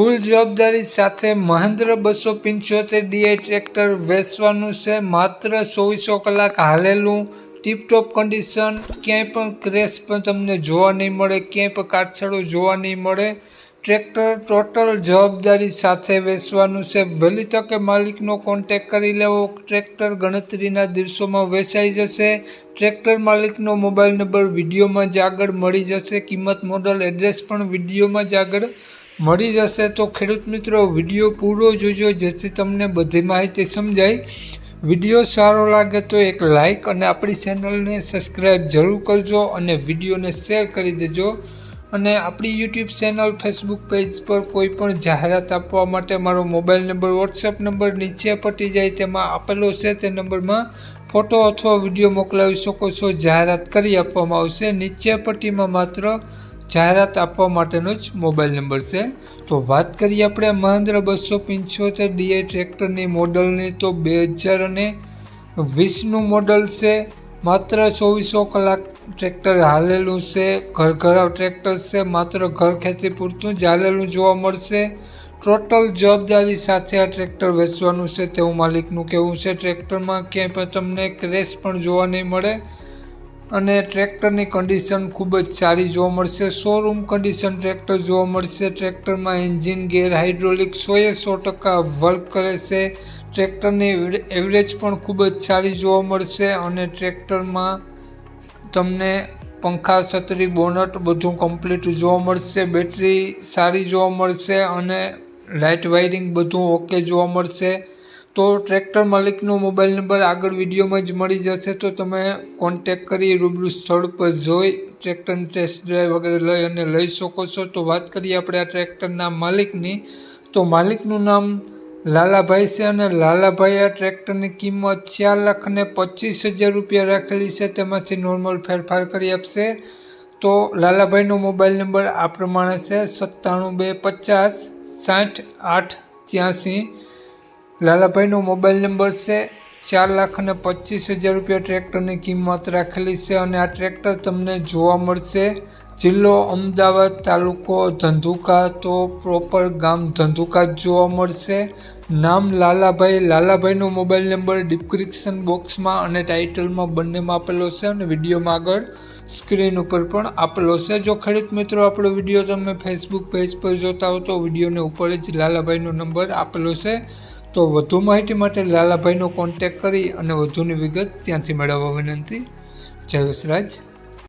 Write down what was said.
ફૂલ જવાબદારી સાથે મહેન્દ્ર બસો પંચોતેર ડીઆઈ ટ્રેક્ટર વેચવાનું છે. માત્ર ચોવીસો કલાક હાલેલું ટીપટોપ કન્ડિશન ક્યાંય પણ ક્રેશ પણ તમને જોવા નહીં મળે, ક્યાંય પણ કાટછડો જોવા નહીં મળે. ટ્રેક્ટર ટોટલ જવાબદારી સાથે વેચવાનું છે. વહેલી તકે માલિકનો કોન્ટેક કરી લેવો. ટ્રેક્ટર ગણતરીના દિવસોમાં વેચાઈ જશે. ટ્રેક્ટર માલિકનો મોબાઈલ નંબર વિડીયોમાં જ આગળ મળી જશે. કિંમત મોડલ એડ્રેસ પણ વિડીયોમાં જ આગળ મળી જશે તો ખેડૂત મિત્રો, વીડિયો પૂરો જોજો, જેથી તમને બધી માહિતી સમજાય. વીડિયો સારો લાગે તો એક લાઈક અને આપણી ચેનલને સબસ્ક્રાઈબ જરૂર કરજો અને વિડીયોને શેર કરી દેજો. અને આપણી યુટ્યુબ ચેનલ, ફેસબુક પેજ પર કોઈ પણ જાહેરાત આપવા માટે મારો મોબાઈલ નંબર, વોટ્સએપ નંબર નીચે પટી જાય, તેમાં આપેલો છે. તે નંબરમાં ફોટો અથવા વીડિયો મોકલાવી શકો છો. જાહેરાત કરી આપવામાં આવશે. નીચે પટ્ટીમાં માત્ર જાહેરાત આપવા માટેનો જ મોબાઈલ નંબર છે. તો વાત કરીએ આપણે મહેન્દ્ર બસો પંચોતેર ડીઆઈ ટ્રેક્ટરની મોડલની, તો બે હજાર અને વીસનું મોડલ છે. માત્ર ચોવીસો કલાક ટ્રેક્ટર હાલેલું છે. ઘર ઘરાવ ટ્રેક્ટર છે. માત્ર ઘર ખેતી પૂરતું જ હાલેલું જોવા મળશે. ટોટલ જવાબદારી સાથે આ ટ્રેક્ટર વેચવાનું છે. તેવું માલિકનું કહેવું છે. ટ્રેક્ટરમાં ક્યાંય પણ તમને ક્રેશ પણ જોવા નહીં મળે. અને ટ્રેક્ટરની કન્ડિશન ખૂબ જ સારી જોવા મળશે. શોરૂમ કન્ડિશન ટ્રેક્ટર જોવા મળશે. ટ્રેક્ટરમાં એન્જિન ગેર હાઇડ્રોલિક સોએ સો ટકા વર્ક કરે છે. ટ્રેક્ટરની એવરેજ પણ ખૂબ જ સારી જોવા મળશે અને ટ્રેક્ટરમાં તમને પંખા, છત્રી, બોનટ બધું કમ્પ્લીટ જોવા મળશે. બેટરી સારી જોવા મળશે અને લાઇટ વાયરિંગ બધું ઓકે જોવા મળશે. તો ટ્રેક્ટર માલિકનો મોબાઈલ નંબર આગળ વિડીયોમાં જ મળી જશે, તો તમે કોન્ટેક કરી રૂબરૂ સ્થળ પર જોઈ ટ્રેક્ટરની ટેસ્ટ ડ્રાઈવ વગેરે લઈ અને લઈ શકો છો. તો વાત કરીએ આપણે આ ટ્રેક્ટરના માલિકની, તો માલિકનું નામ લાલાભાઈ છે અને લાલાભાઈ આ ટ્રેક્ટરની કિંમત ચાર લાખ અને પચીસ હજાર રૂપિયા રાખેલી છે, તેમાંથી નોર્મલ ફેરફાર કરી આપશે. તો લાલાભાઈનો મોબાઈલ નંબર આ પ્રમાણે છે, સત્તાણું બે પચાસ સાઠ આઠ ત્યાંસી લાલાભાઈનો મોબાઈલ નંબર છે ચાર લાખ અને પચીસ હજાર રૂપિયા ટ્રેક્ટરની કિંમત રાખેલી છે અને આ ટ્રેક્ટર તમને જોવા મળશે. જિલ્લો અમદાવાદ તાલુકો ધંધુકા તો પ્રોપર ગામ ધંધુકા જ જોવા મળશે. નામ લાલાભાઈ. લાલાભાઈનો મોબાઈલ નંબર ડિસ્ક્રિપ્શન બોક્સમાં અને ટાઇટલમાં બંનેમાં આપેલો છે અને વિડીયોમાં આગળ સ્ક્રીન ઉપર પણ આપેલો છે. જો ખરીદ મિત્રો આપણો વીડિયો તમે ફેસબુક પેજ પર જોતા હો તો વિડીયોને ઉપર જ લાલાભાઈનો નંબર આપેલો છે. તો વધુ માહિતી માટે લાલાભાઈનો કોન્ટેક કરી અને વધુની વિગત ત્યાંથી મેળવવા વિનંતી. જય વસરાજ.